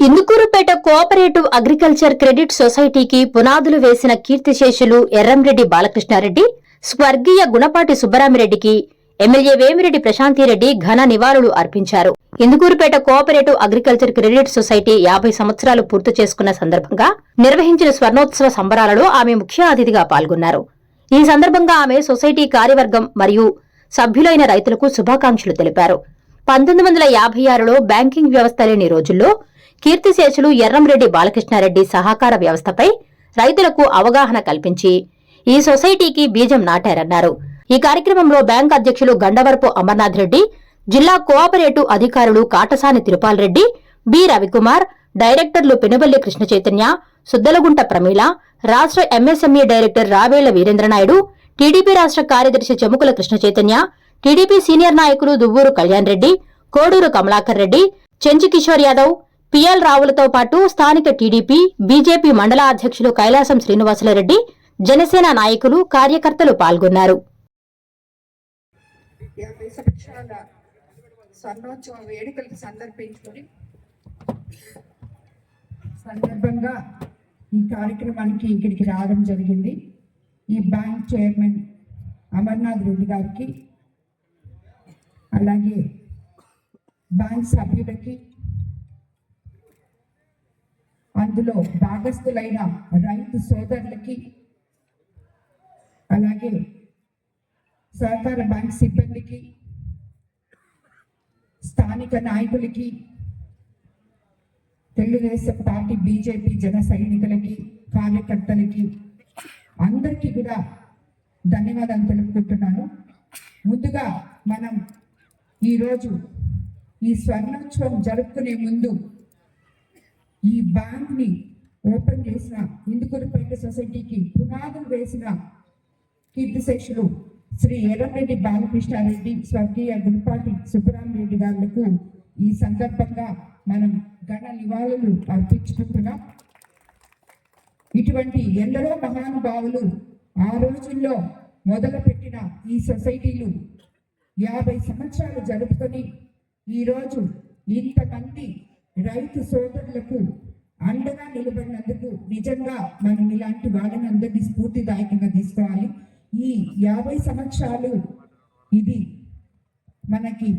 Indukurpet cooperative agriculture credit సొసైటీకి పునాదులు వేసిన కీర్తిశేషులు ఎర్రంరెడ్డి బాలకృష్ణారెడ్డి స్వర్గీయ గుణపాటి సుబ్బరామిరెడ్డికి ఎమ్మెల్యే వేమిరెడ్డి ప్రశాంతిరెడ్డి ఘన నివాళులు అర్పించారు. Indukurupeta cooperative agriculture credit society యాభై సంవత్సరాలు పూర్తి చేసుకున్న సందర్భంగా నిర్వహించిన స్వర్ణోత్సవ సంబరాలలో ఆమె ముఖ్య అతిథిగా పాల్గొన్నారు. ఈ సందర్భంగా ఆమె సొసైటీ కార్యవర్గం మరియు సభ్యులైన రైతులకు శుభాకాంక్షలు తెలిపారు. పంతొమ్మిది వందల యాభై ఆరులో బ్యాంకింగ్ వ్యవస్థ లేని రోజుల్లో కీర్తిశేషులు ఎర్రంరెడ్డి బాలకృష్ణారెడ్డి సహకార వ్యవస్థపై రైతులకు అవగాహన కల్పించి ఈ సొసైటీకి బీజం నాటారన్నారు. ఈ కార్యక్రమంలో బ్యాంక్ అధ్యక్షులు గండవరపు అమర్నాథ్ రెడ్డి జిల్లా కోఆపరేటివ్ అధికారులు కాటసాని తిరుపాల్ రెడ్డి బి రవికుమార్ డైరెక్టర్లు పెనుబల్లి కృష్ణ చైతన్య సుద్దలగుంట ప్రమీల రాష్ట్ర MSME director Ravella Veerendra Naidu TDP రాష్ట్ర కార్యదర్శి చెముకుల కృష్ణ చైతన్య టీడీపీ సీనియర్ నాయకులు దువ్వూరు కళ్యాణ్ రెడ్డి కోడూరు కమలాకర్ రెడ్డి చెంచి కిషోర్ యాదవ్ పిఎల్ రావులతో పాటు స్థానిక టీడీపీ బీజేపీ మండల అధ్యక్షులు కైలాసం శ్రీనివాసులరెడ్డి జనసేన నాయకులు కార్యకర్తలు పాల్గొన్నారు. సందర్భించుకొని సందర్భంగా ఈ కార్యక్రమానికి ఇక్కడికి రావడం జరిగింది. ఈ బ్యాంక్ చైర్మన్ అమర్నాథ్ రెడ్డి గారికి అలాగే బ్యాంక్ సభ్యులకి అందులో భాగస్థులైన రైతు సోదరులకి అలాగే సహకార బ్యాంక్ సిబ్బందికి స్థానిక నాయకులకి తెలుగుదేశం పార్టీ బీజేపీ జన సైనికులకి కార్యకర్తలకి అందరికీ కూడా ధన్యవాదాలు తెలుపుకుంటున్నాను. ముందుగా మనం ఈరోజు ఈ స్వర్ణోత్సవం జరుపుకునే ముందు ఈ బ్యాంక్ని ఓపెన్ చేసిన ఇందుకూరుపేట సొసైటీకి పునాదులు వేసిన కీర్తి శిక్షలు శ్రీ ఎర్రంరెడ్డి బాలకృష్ణారెడ్డి స్వర్గీయ గుడిపాటి సుబ్బరామరెడ్డి గారులకు ఈ సందర్భంగా మనం ఘన నివాళులు అర్పించుకుంటున్నాం. ఇటువంటి ఎందరో మహానుభావులు ఆ రోజుల్లో మొదలుపెట్టిన ఈ సొసైటీలు యాభై సంవత్సరాలు జరుపుకొని ఈరోజు ఇంతమంది రైతు సోదరులకు అండగా నిలబడినందుకు నిజంగా మనం ఇలాంటి వాళ్ళని అందరినీ స్ఫూర్తిదాయకంగా తీసుకోవాలి. ఈ యాభై సంవత్సరాలు ఇది మనకి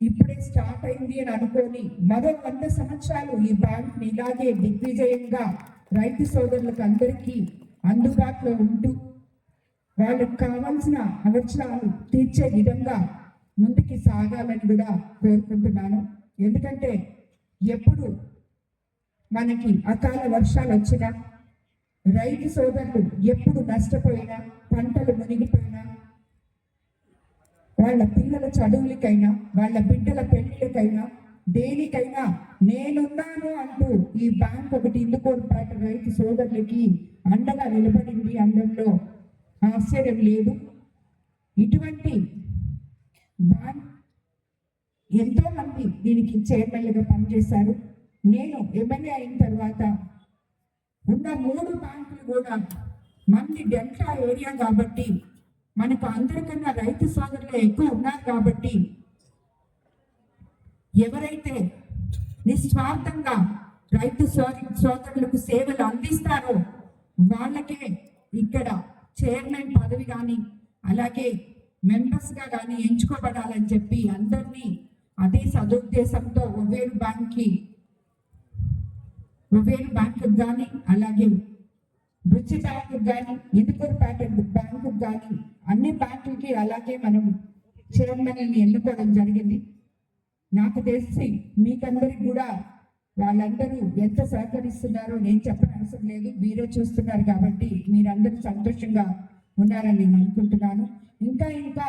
ఇప్పుడే స్టార్ట్ అయింది అని అనుకొని మరో వంద సంవత్సరాలు ఈ బ్యాంక్ ఇలాగే దిగ్విజయంగా రైతు సోదరులకు అందరికీ అందుబాటులో ఉంటూ వాళ్ళకు కావాల్సిన అవసరాలు తీర్చే విధంగా ముందుకి సాగాలని కూడా కోరుకుంటున్నాను. ఎందుకంటే ఎప్పుడు మనకి అకాల వర్షాలు వచ్చినా రైతు సోదరులు ఎప్పుడు నష్టపోయినా పంటలు మునిగిపోయినా వాళ్ళ పిల్లల చదువులకైనా వాళ్ళ బిడ్డల పెళ్ళిలకైనా దేనికైనా నేనున్నాను అంటూ ఈ బ్యాంక్ ఒకటి ఇందుకోరుపేట రైతు సోదరులకి అండగా నిలబడింది అనడంలో ఆశ్చర్యం లేదు. ఇటువంటి బ్యాంక్ ఎంతో మంది దీనికి చైర్మన్లుగా పనిచేశారు. నేను ఎమ్మెల్యే అయిన తర్వాత ఉన్న మూడు బ్యాంకులు కూడా మంది డెల్టా ఏరియా కాబట్టి మనకు అందరికన్నా రైతు సోదరులు ఎక్కువ ఉన్నారు కాబట్టి ఎవరైతే నిస్వార్థంగా రైతు సోదరు సోదరులకు సేవలు అందిస్తారో వాళ్ళకే ఇక్కడ చైర్మన్ పదవి కానీ అలాగే మెంబర్స్గా కానీ ఎంచుకోబడాలని చెప్పి అందరినీ అదే సదుద్దేశంతో ఒవేరు బ్యాంక్కి ఒవేరు బ్యాంకు కానీ అలాగే బుచ్చి బ్యాంకు కానీ ఇందుకూరుపేట బ్యాంకు కానీ అన్ని బ్యాంకులకి అలాగే మనం చైర్మన్ని ఎన్నుకోవడం జరిగింది. నాకు తెలిసి మీకందరికి కూడా వాళ్ళందరూ ఎంత సహకరిస్తున్నారో నేను చెప్పని అవసరం లేదు. మీరే చూస్తున్నారు కాబట్టి మీరందరూ సంతోషంగా ఉన్నారని నేను అనుకుంటున్నాను. ఇంకా ఇంకా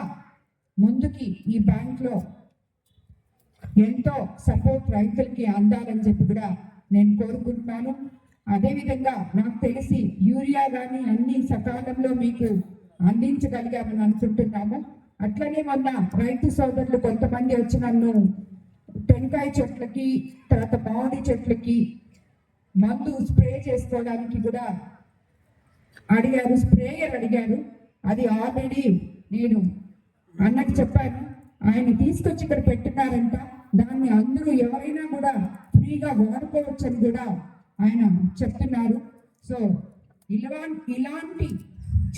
ముందుకి ఈ బ్యాంక్లో ఎంతో సపోర్ట్ రైతులకి అందాలని చెప్పి కూడా నేను కోరుకుంటున్నాను. అదేవిధంగా నాకు తెలిసి యూరియా కానీ అన్ని సకాలంలో మీకు అందించగలిగామని అనుకుంటున్నాము. అట్లనే మొన్న రైతు సోదరులు కొంతమంది వచ్చి నన్ను టెంకాయ చెట్లకి తర్వాత మామిడి చెట్లకి మందు స్ప్రే చేసుకోవడానికి కూడా అడిగారు స్ప్రేయర్ అడిగారు. అది ఆల్రెడీ నేను అన్నకి చెప్పాను. ఆయన తీసుకొచ్చి ఇక్కడ పెట్టినారంట దాన్ని అందరూ ఎవరైనా కూడా ఫ్రీగా వాడుకోవచ్చని కూడా ఆయన చెప్తున్నారు. సో ఇలా ఇలాంటి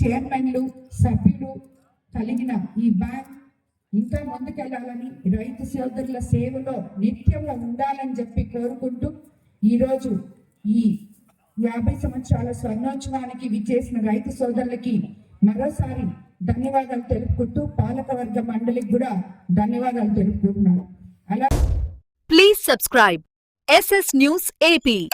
చైర్మన్లు సభ్యులు కలిగిన ఈ బ్యాంక్ ఇంకా ముందుకెళ్ళాలని రైతు సోదరుల సేవలో నిత్యము ఉండాలని చెప్పి కోరుకుంటూ ఈరోజు ఈ యాభై సంవత్సరాల స్వర్ణోత్సవానికి విచ్చేసిన రైతు సోదరులకి మరోసారి ధన్యవాదాలు తెలుపుకుంటూ పాలకవర్గ మండలికి కూడా ధన్యవాదాలు తెలుపుకుంటున్నాను. Please subscribe S S news AP